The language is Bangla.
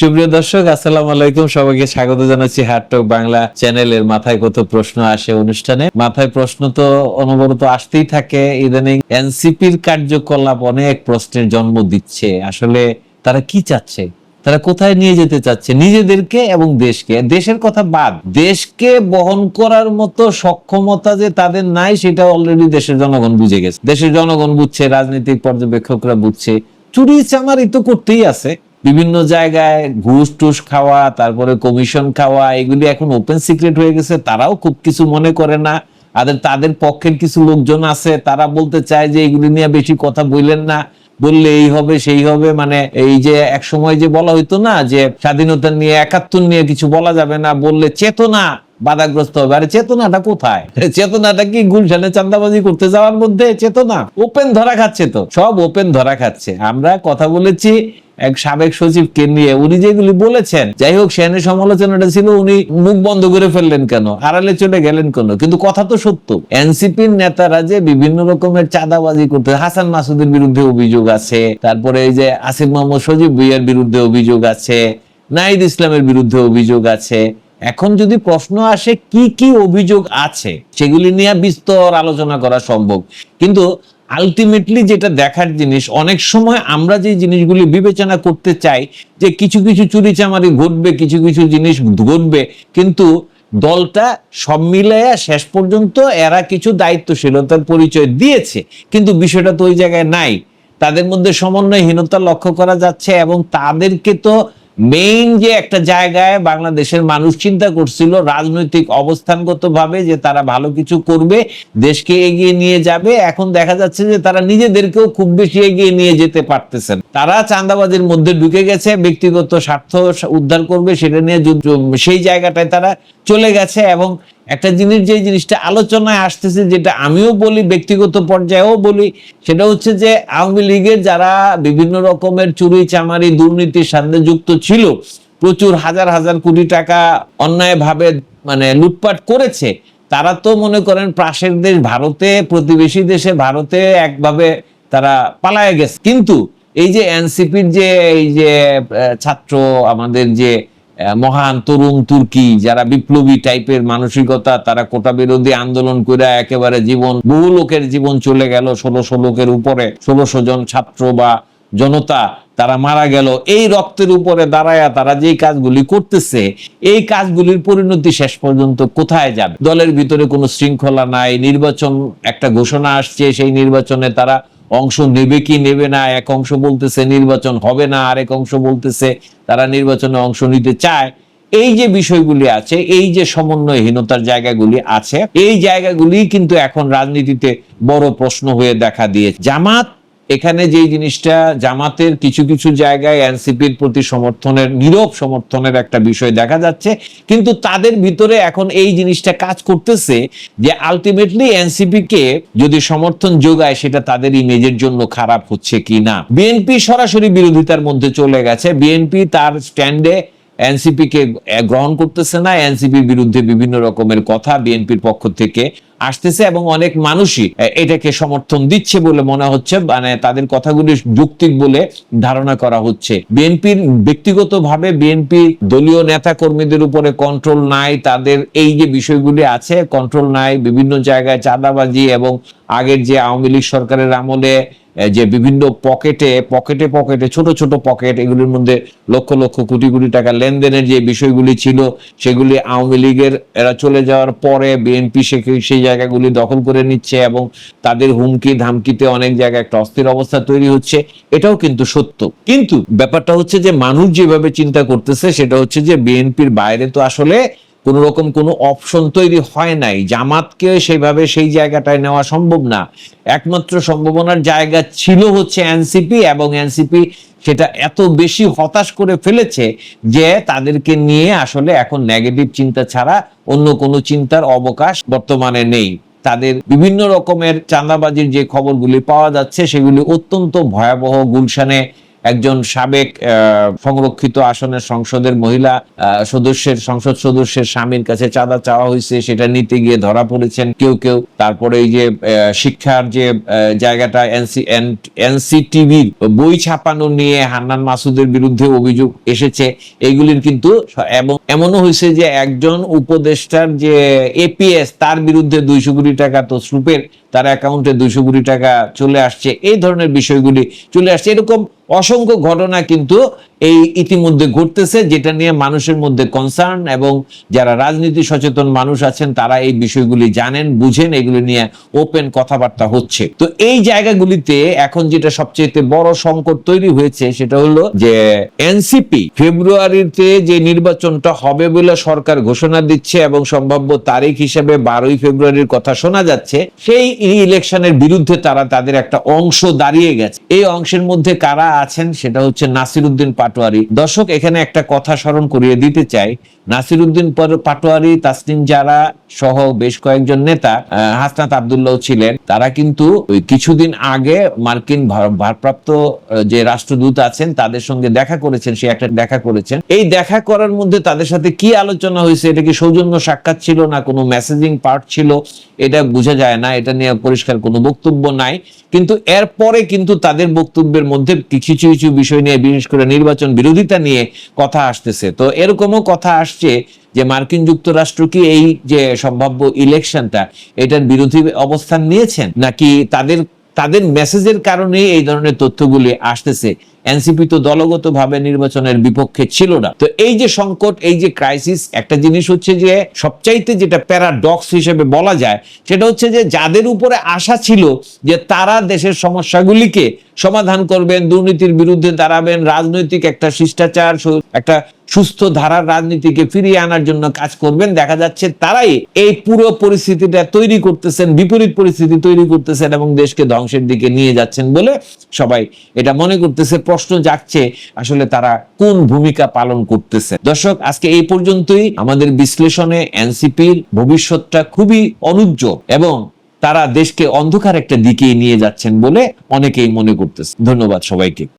সুপ্রিয় দর্শক, আসসালামু আলাইকুম। সবাইকে স্বাগত জানাচ্ছি হাটটক বাংলা চ্যানেলের মাথায় কত প্রশ্ন আসে অনুষ্ঠানে। মাথায় প্রশ্ন তো অনবরত আসতেই থাকে। ইদানিং এনসিপির কার্যকলাপ অনেক প্রশ্নের জন্ম দিচ্ছে। আসলে তারা কি চাচ্ছে? তারা কোথায় নিয়ে যেতে চাচ্ছে? নিজেদেরকে এবং দেশকে? দেশের কথা বাদ, দেশকে বহন করার মতো সক্ষমতা যে তাদের নাই, সেটা অলরেডি দেশের জনগণ বুঝে গেছে। দেশের জনগণ বুঝছে, রাজনৈতিক পর্যবেক্ষকরা বুঝছে। চুরি চামারি তো করতেই আছে। বিভিন্ন জায়গায় ঘুষ টুস খাওয়া, তারপরে কমিশন খাওয়া, এগুলি এখন ওপেন সিক্রেট হয়ে গেছে। তারাও খুব কিছু মনে করে না। আর তাদের পক্ষের কিছু লোকজন আছে, তারা বলতে চায় যে এগুলি নিয়ে বেশি কথা বললেন না। বললে এই হবে, সেই হবে মানে এই যে এক সময় যে বলা হইতো না যে স্বাধীনতা নিয়ে একাত্তর নিয়ে কিছু বলা যাবে না, বললে চেতনা। বাধাগ্রস্ত হবে। আরে চেতনাটা কোথায়? চেতনাটা কি গুলশানে চান্দাবাজি করতে যাওয়ার মধ্যে চেতনা? ওপেন ধরা খাচ্ছে তো। সব ওপেন ধরা খাচ্ছে। আমরা কথা বলেছি এক সাবেক সচিবকে নিয়ে। উনি যেগুলি বলেছেন, যাই হোক সেনের সমালোচনাটা ছিল, উনি মুখ বন্ধ করে ফেললেন কেন? আড়ালে চলে গেলেন কেন? কিন্তু কথা তো সত্য। এনসিপির নেতারা যে বিভিন্ন রকমের চাঁদাবাজি করতে, হাসান মাসুদের বিরুদ্ধে অভিযোগ আছে, তারপরে এই যে আসিফ মোহাম্মদ সজীব ভুইয়ার বিরুদ্ধে অভিযোগ আছে নাইদ ইসলামের বিরুদ্ধে অভিযোগ আছে এখন যদি প্রশ্ন আসে, কি কি অভিযোগ আছে? সেগুলি নিয়ে বিস্তর আলোচনা করা সম্ভব। কিন্তু আলটিমেটলি যেটা দেখার জিনিস, অনেক সময় আমরা যে জিনিসগুলি বিবেচনা করতে চাই, যে কিছু কিছু চুরি চামারি ঘটবে, কিছু কিছু জিনিস ঘটবে, কিন্তু দলটা সব মিলাইয়া শেষ পর্যন্ত এরা কিছু দায়িত্বশীলতার পরিচয় দিয়েছে। কিন্তু বিষয়টা তো ওই জায়গায় নাই। তাদের মধ্যে সমন্বয়হীনতা লক্ষ্য করা যাচ্ছে এবং তাদেরকে তো মেইন যে একটা জায়গায় বাংলাদেশের মানুষ চিন্তা করছিল রাজনৈতিক অবস্থানগত ভাবে যে তারা ভালো কিছু করবে, দেশকে এগিয়ে নিয়ে যাবে। এখন দেখা যাচ্ছে যে তারা নিজেদেরকেও খুব বেশি এগিয়ে নিয়ে যেতে পারতেছেন। তারা চাঁদাবাজির মধ্যে ঢুকে গেছে, ব্যক্তিগত স্বার্থ উদ্ধার করবে, সেটা নিয়ে সেই জায়গাটায় তারা চলে গেছে এবং একটা জিনিস যে জিনিসটা আলোচনায় আসতেছে, যেটা আমিও বলি, ব্যক্তিগত পর্যায়েও বলি, সেটা হচ্ছে যে আওয়ামী লীগের যারা বিভিন্ন রকমের চুরি, চামারি, দুর্নীতির সাথে যুক্ত ছিল, প্রচুর হাজার হাজার কোটি টাকা অন্যায়ভাবে মানে লুটপাট করেছে, তারা তো মনে করেন পাশের দেশ ভারতে, প্রতিবেশী দেশে ভারতে একভাবে তারা পালায় গেছে। কিন্তু এই যে এনসিপির যে, এই যে ছাত্র, আমাদের যে মহান তরুণ তুর্কি যারা বিপ্লবী টাইপের মানসিকতা, তারা কোটা বিরোধী আন্দোলন করে একেবারে জীবন, বহু লোকের জীবন চলে গেল ষোলোশো লোকের উপরে। ষোলোশো জন ছাত্র বা জনতা, তারা মারা গেল। এই রক্তের উপরে দাঁড়ায়া তারা যেই কাজগুলি করতেছে, এই কাজগুলির পরিণতি শেষ পর্যন্ত কোথায় যাবে? দলের ভিতরে কোনো শৃঙ্খলা নাই, নির্বাচন একটা ঘোষণা আসছে, সেই নির্বাচনে তারা অংশ নেবে কি নেবে না, এক অংশ বলতেছে নির্বাচন হবে না, আরেক অংশ বলতেছে তারা নির্বাচনে অংশ নিতে চায়। এই যে বিষয়গুলি আছে, এই যে সমন্বয়হীনতার জায়গাগুলি আছে, এই জায়গাগুলি কিন্তু এখন রাজনীতিতে বড় প্রশ্ন হয়ে দেখা দিয়েছে। জামাত এখানে যে জিনিসটা, জামাতের কিছু কিছু জায়গায় এনসিপির প্রতি সমর্থনের, নীরব সমর্থনের একটা বিষয় দেখা যাচ্ছে। কিন্তু তাদের ভিতরে এখন এই জিনিসটা কাজ করতেছে যে আলটিমেটলি এনসিপি কে যদি সমর্থন যোগায়, সেটা তাদের ইমেজের জন্য খারাপ হচ্ছে কি না। বিএনপি সরাসরি বিরোধিতার মধ্যে চলে গেছে। বিএনপি তার স্ট্যান্ডে এনসিপি কে গ্রহণ করতেছে না। এনসিপির বিরুদ্ধে বিভিন্ন রকমের কথা বিএনপির পক্ষ থেকে আসতেছে এবং অনেক মানুষই এটাকে সমর্থন দিচ্ছে বলে মনে হচ্ছে মানে তাদের কথাগুলি যুক্তিক বলে ধারণা করা হচ্ছে। বিএনপির ব্যক্তিগতভাবে বিএনপি দলীয় নেতা কর্মীদের উপরে কন্ট্রোল নাই, তাদের এই যে বিষয়গুলি আছে কন্ট্রোল নাই, বিভিন্ন জায়গায় চাঁদাবাজি এবং আগের যে আওয়ামী লীগ সরকারের আমলে যে বিভিন্ন পকেটে পকেটে পকেটে, ছোট ছোট পকেট, এগুলির মধ্যে লক্ষ লক্ষ, কোটি কোটি টাকা লেনদেনের যে বিষয়গুলি ছিল, সেগুলি আওয়ামী লীগের এরা চলে যাওয়ার পরে বিএনপি সেই জায়গাগুলি দখল করে নিচ্ছে এবং তাদের হুমকি, ধামকিতে অনেক জায়গায় একটা অস্থির অবস্থা তৈরি হচ্ছে। এটাও কিন্তু সত্য। কিন্তু ব্যাপারটা হচ্ছে যে মানুষ যেভাবে চিন্তা করতেছে, সেটা হচ্ছে যে বিএনপির বাইরে তো আসলে কোন রকম কোনো অপশন তৈরি হয় নাই। জামাতকে সেইভাবে সেই জায়গাটায় নেওয়া সম্ভব না। একমাত্র সম্ভাবনার জায়গা ছিল হচ্ছে এনসিপি এবং এনসিপি সেটা এত বেশি হতাশ করে ফেলেছে যে তাদেরকে নিয়ে আসলে এখন নেগেটিভ চিন্তা ছাড়া অন্য কোনো চিন্তার অবকাশ বর্তমানে নেই। তাদের বিভিন্ন রকমের চাঁদাবাজির যে খবরগুলি পাওয়া যাচ্ছে, সেগুলি অত্যন্ত ভয়াবহ গুলশানে একজন সাবেক সংরক্ষিত আসনের সংসদের মহিলা সদস্যের সংসদ সদস্যের স্বামীর কাছে চাঁদা চাওয়া হয়েছে, সেটা নিতে গিয়ে ধরা পড়েছেন কেউ কেউ। তারপরে এই যে শিক্ষার যে জায়গাটা, এনসি এনসিটিভির বই ছাপানো নিয়ে হান্নান মাসুদের বিরুদ্ধে অভিযোগ এসেছে, এগুলির কিন্তু এবং এমনও হয়েছে যে একজন উপদেষ্টার যে এপিএস, তার বিরুদ্ধে দুইশো কোটি টাকা তো স্রুপের তার অ্যাকাউন্টে দুইশো কোটি টাকা চলে আসছে, এই ধরনের বিষয়গুলি চলে আসছে। এরকম অসংখ্য ঘটনা কিন্তু এই ইতিমধ্যে ঘটতেছে, যেটা নিয়ে মানুষের মধ্যে কনসার্ন এবং যারা রাজনীতি সচেতন মানুষ আছেন, তারা এই বিষয়গুলি জানেন, বুঝেন, এগুলি নিয়ে ওপেন কথাবার্তা হচ্ছে। তো এই জায়গাগুলিতে এখন যেটা সবচেয়ে বড় সংকট তৈরি হয়েছে, সেটা হলো যে এনসিপি ফেব্রুয়ারিতে যে নির্বাচনটা হবে বলে সরকার ঘোষণা দিচ্ছে এবং সম্ভাব্য তারিখ হিসেবে বারোই ফেব্রুয়ারির কথা শোনা যাচ্ছে, সেই ইলেকশনের বিরুদ্ধে তারা তাদের একটা অংশ দাঁড়িয়ে গেছে। এই অংশের মধ্যে কারা আছেন সেটা হচ্ছে নাসিরুদ্দিন পাটোয়ারি। দর্শক, এখানে একটা কথা স্মরণ করিয়ে দিতে চাই। নাসিরুদ্দিন পাটোয়ারি, তাসনিম যারা সহ বেশ কয়েকজন নেতা হাসনাত আবদুল্লাহ ছিলেন। তারা কিন্তু কিছুদিন আগে মার্কিন ভারপ্রাপ্ত যে রাষ্ট্রদূত আছেন, তাদের সঙ্গে দেখা করেছেন, সে একটা দেখা করেছেন। এই দেখা করার মধ্যে তাদের সাথে কি আলোচনা হয়েছে, এটা কি সৌজন্য সাক্ষাৎ ছিল না, কোনো মেসেজিং পার্ট ছিল, এটা বোঝা যায় না, এটা নিয়ে পরিষ্কার কোনো বক্তব্য নাই। কিন্তু এরপরে কিন্তু তাদের বক্তব্যের মধ্যে কিছু কিছু কিছু বিষয় নিয়ে, বিশেষ করে নির্বাচন বিরোধিতা নিয়ে কথা আসতেছে। তো এরকমও কথা আসছে যে মার্কিন যুক্তরাষ্ট্র কি এই যে সম্ভাব্য ইলেকশনটা, এটার বিরোধী অবস্থান নিয়েছেন? নাকি তাদের তাদের মেসেজের কারণে এই ধরনের তথ্যগুলি আসতেছে? এনসিপি তো দলগতভাবে নির্বাচনের বিপক্ষে ছিল না। তো এই যে সংকট, এই যে ক্রাইসিস একটা জিনিস হচ্ছে যে সবচাইতে যেটা প্যারাডক্স হিসেবে বলা যায়, সেটা হচ্ছে যে যাদের উপরে আশা ছিল যে তারা দেশের সমস্যাগুলিকে সমাধান করবেন, দুর্নীতির বিরুদ্ধে দাঁড়াবেন, রাজনৈতিক একটা শিষ্টাচার একটা সুস্থ ধারার রাজনীতিকে ফিরিয়ে আনার জন্য কাজ করবেন। দেখা যাচ্ছে তারাই এই পুরো পরিস্থিতিটা তৈরি করতেছেন, বিপরীত পরিস্থিতি তৈরি করতেছেন এবং দেশকে ধ্বংসের দিকে নিয়ে যাচ্ছেন বলে সবাই এটা মনে করতেছে। প্রশ্ন জাগছে আসলে তারা কোন ভূমিকা পালন করতেছে। দর্শক, আজকে এই পর্যন্তই। আমাদের বিশ্লেষণে এনসিপির ভবিষ্যৎটা খুবই অনুজ্জ্বল এবং তারা দেশকে অন্ধকার একটা দিকে নিয়ে যাচ্ছেন বলে অনেকেই মনে করতেছে। ধন্যবাদ সবাইকে।